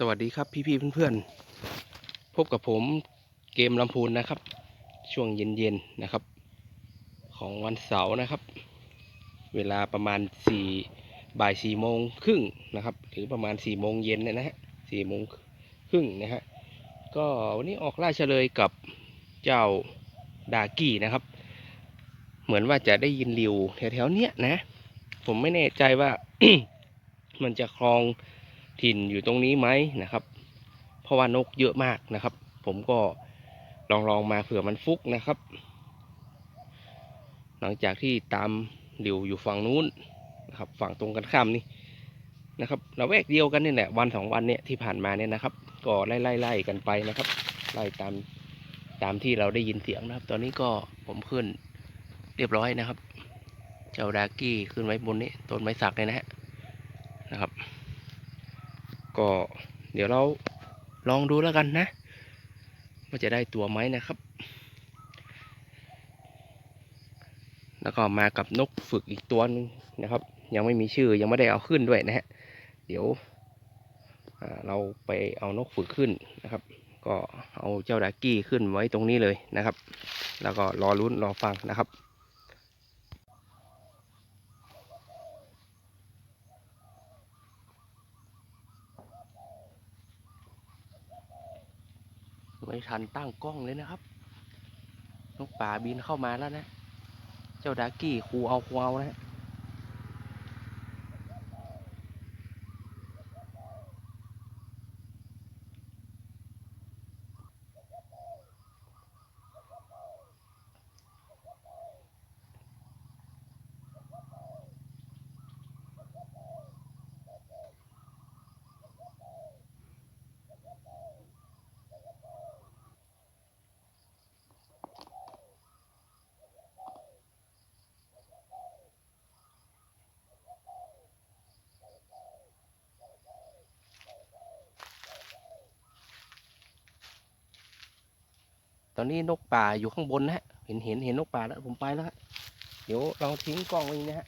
สวัสดีครับพี่ๆเพื่อนๆ พบกับผมเกมลำพูนนะครับ ช่วงเย็นๆนะครับ ของวันเสาร์นะครับ เวลาประมาณสี่บ่ายสี่โมงครึ่งนะครับ หรือประมาณสี่โมงเย็นเนยนะฮะสี่โมงครึ่งนะฮะก็วันนี้ออกล่าเฉลยกับเจ้าดากี้นะครับ เหมือนว่าจะได้ยินริวแถวๆเนี้ยนะ ผมไม่แน่ใจว่ามันจะคลอง ถิ่นอยู่ตรงนี้ไหมนะครับ เพราะว่านกเยอะมากนะครับ ผมก็ลองลองมาเผื่อมันฟุกนะครับ หลังจากที่ตามหลิวอยู่ฝั่งนู้นนะครับ ฝั่งตรงกันข้ามนี่นะครับระแวกเดียวกันนี่แหละวันสองวันเนี่ยที่ผ่านมาเนี่ยนะครับ ก็ไล่ไล่ไล่กันไปนะครับ ไล่ตามตามที่เราได้ยินเสียงนะครับ ตอนนี้ก็ผมขึ้นเรียบร้อยนะครับ เจ้าดากี้ขึ้นไว้บนนี้ต้นไม้สักเลยนะฮะนะครับ ก็เดี๋ยวเราลองดูแล้วกันนะว่าจะได้ตัวไหมนะครับ แล้วก็มากับนกฝึกอีกตัวหนึงนะครับ ยังไม่มีชื่อยังไม่ได้เอาขึ้นด้วยนะฮะเดี๋ยวเราไปเอานกฝึกขึ้นนะครับ ก็เอาเจ้าดากี้ขึ้นไว้ตรงนี้เลยนะครับ แล้วก็รอลุ้นรอฟังนะครับ ไม่ทันตั้งกล้องเลยนะครับนกป่าบินเข้ามาแล้วนะ เจ้าดากี้ครูเอาครูเอานะ ตอนนี้นกป่าอยู่ข้างบนนะฮะ เห็นเห็นเห็นนกป่าแล้วผมไปแล้วฮะ เดี๋ยวเราทิ้งกล้องไว้นะฮะ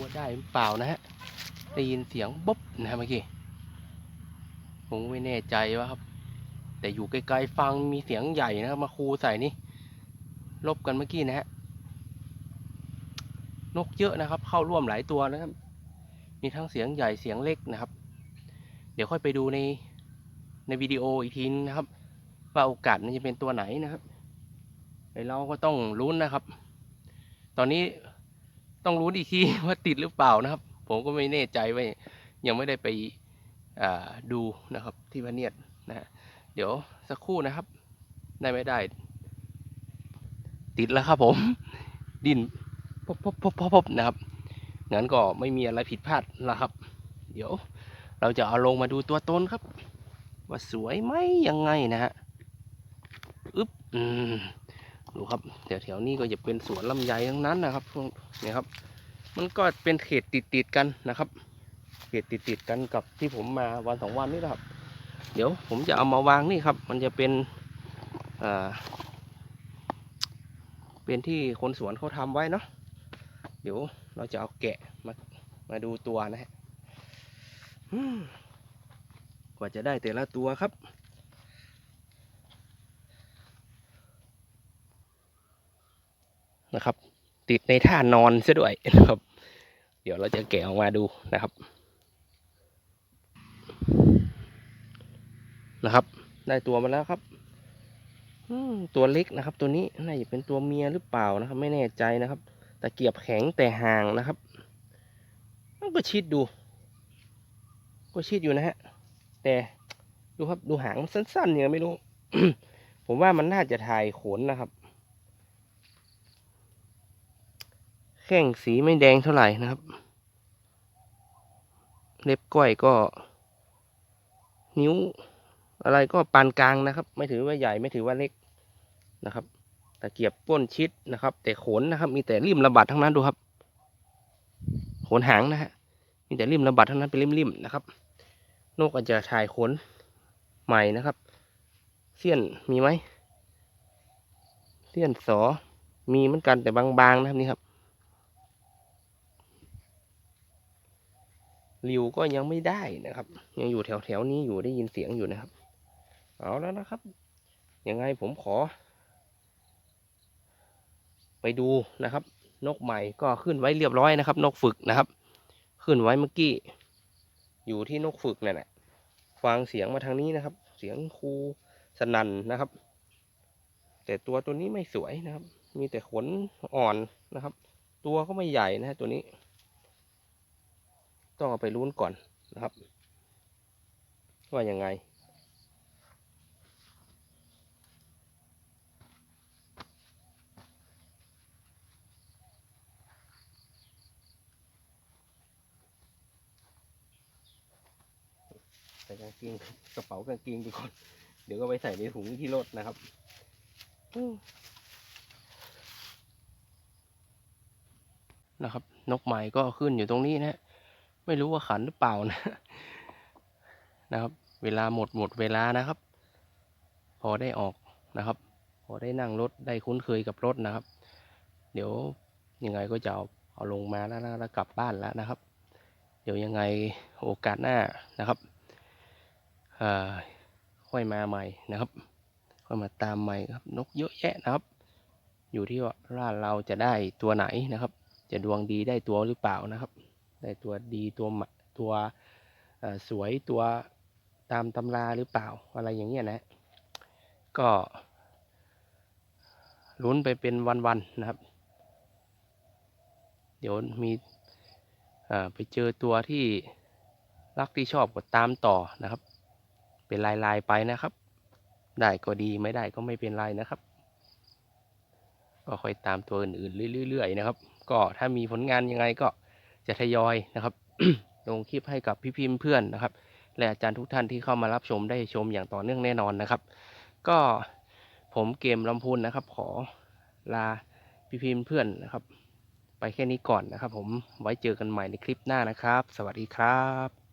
ว่าได้หรือเปล่านะฮะได้ยินเสียงบ๊บนะฮะเมื่อกี้ผมไม่แน่ใจว่าครับ แต่อยู่ไกลๆฟังมีเสียงใหญ่นะครับ มาคูใส่นี่ลบกันเมื่อกี้นะฮะนกเยอะนะครับ เข้าร่วมหลายตัวนะครับ มีทั้งเสียงใหญ่เสียงเล็กนะครับ เดี๋ยวค่อยไปดูในในวิดีโออีกทีนึงนะครับ ว่าโอกาสมันจะเป็นตัวไหนนะครับไอเราก็ต้องลุ้นนะครับ ตอนนี้ ต้องลุ้อีกทีว่าติดหรือเปล่านะครับ ผมก็ไม่แน่ใจว่ายังไม่ได้ไปดูนะครับที่พะเนียดนะฮะเดี๋ยวสักครู่นะครับ ได้ไม่ได้ ติดแล้วครับผม ดินพบพบพบพบพบนะครับงั้นก็ไม่มีอะไรผิดพลาดแล้วครับ เดี๋ยวเราจะเอาลงมาดูตัวตนครับ ว่าสวยไหมยังไงนะฮะอึ๊บอืม ดูครับแถวแถวๆนี้ก็จะเป็นสวนลำไยทั้งนั้นนะครับเนี่ยครับ มันก็เป็นเขตติดติดๆกันนะครับ เขตติดติดๆกันกับที่ผมมาวันสองวันนี่นะครับ เดี๋ยวผมจะเอามาวางนี่ครับ มันจะเป็นอ่าเป็นที่คนสวนเขาทำไว้เนาะเดี๋ยวเราจะเอาแกะมามาดูตัวนะฮะกว่าจะได้แต่ละตัวครับ นะครับ ติดในท่านอนซะด้วยนะครับ เดี๋ยวเราจะแกะออกมาดูนะครับ นะครับ ได้ตัวมาแล้วครับตัวเล็กนะครับ ตัวนี้น่าจะเป็นตัวเมียหรือเปล่านะครับ ไม่แน่ใจนะครับตะเกียบแข็งแต่ห่างนะครับก็ชิดดู ก็ชิดอยู่นะฮะ แต่ดูครับดูหางสั้นๆอย่างไม่รู้ ผมว่ามันน่าจะถ่ายขนนะครับ แข้งสีไม่แดงเท่าไหร่นะครับ เล็บก้อยก็ นิ้ว อะไรก็ปานกลางนะครับ ไม่ถือว่าใหญ่ไม่ถือว่าเล็กนะครับตะเกียบป้นชิดนะครับ แต่ขนนะครับ มีแต่ริมระบาดทั้งนั้นดูครับขนหางนะฮะมีแต่ริมระบาดทั้งนั้นเป็นริมๆนะครับ นกอาจจะถ่ายขนใหม่นะครับ เสี้ยนมีไหมเสี้ยนสอมีเหมือนกันแต่บางๆนะครับนี่ครับ ริวก็ยังไม่ได้นะครับ ยังอยู่แถวแถวๆนี้อยู่ได้ยินเสียงอยู่นะครับ เอาแล้วนะครับ ยังไงผมขอ ไปดูนะครับ นกใหม่ก็ขึ้นไว้เรียบร้อยนะครับ นกฝึกนะครับ ขึ้นไว้เมื่อกี้ อยู่ที่นกฝึกนั่นแหละฟังเสียงมาทางนี้นะครับ เสียงครูสนั่นนะครับ แต่ตัวตัวนี้ไม่สวยนะครับ มีแต่ขนอ่อนนะครับ ตัวก็ไม่ใหญ่นะตัวนี้ ต้องเอาไปลุ้นก่อนนะครับ ว่ายังไง ใส่กางเกงกระเป๋ากางเกงดีก่อน เดี๋ยวก็ไปใส่ในถุงที่รถนะครับนะครับ นกใหม่ก็ขึ้นอยู่ตรงนี้นะฮะ ไม่รู้ว่าขันหรือเปล่านะนะครับ เวลาหมดหมดเวลานะครับ พอได้ออกนะครับ พอได้นั่งรถได้คุ้นเคยกับรถนะครับ เดี๋ยวยังไงก็จะเอาเอาลงมาแล้วแล้วกลับบ้านแล้วนะครับ เดี๋ยวยังไงโอกาสหน้านะครับค่อยมาใหม่นะครับค่อยมาตามใหม่ครับ นกเยอะแยะนะครับ อยู่ที่ว่าร้าเราจะได้ตัวไหนนะครับ จะดวงดีได้ตัวหรือเปล่านะครับ ได้ตัวดีตัวตัวสวยตัวตามตำราหรือเปล่าอะไรอย่างเงี้ยนะ ก็ลุ้นไปเป็นวันๆนะครับ เดี๋ยวมีไปเจอตัวที่รักที่ชอบก็ตามต่อนะครับ เป็นลายๆไปนะครับ ได้ก็ดีไม่ได้ก็ไม่เป็นไรนะครับ ก็ค่อยตามตัวอื่นๆเรื่อยๆนะครับ ก็ถ้ามีผลงานยังไงก็ จะทยอยนะครับ ลงคลิปให้กับพี่พิมพ์เพื่อนนะครับ และอาจารย์ทุกท่านที่เข้ามารับชมได้ชมอย่างต่อเนื่องแน่นอนนะครับ ก็ผมเกมลำพูนนะครับ ขอลาพี่พิมพ์เพื่อนนะครับ ไปแค่นี้ก่อนนะครับ ผมไว้เจอกันใหม่ในคลิปหน้านะครับ สวัสดีครับ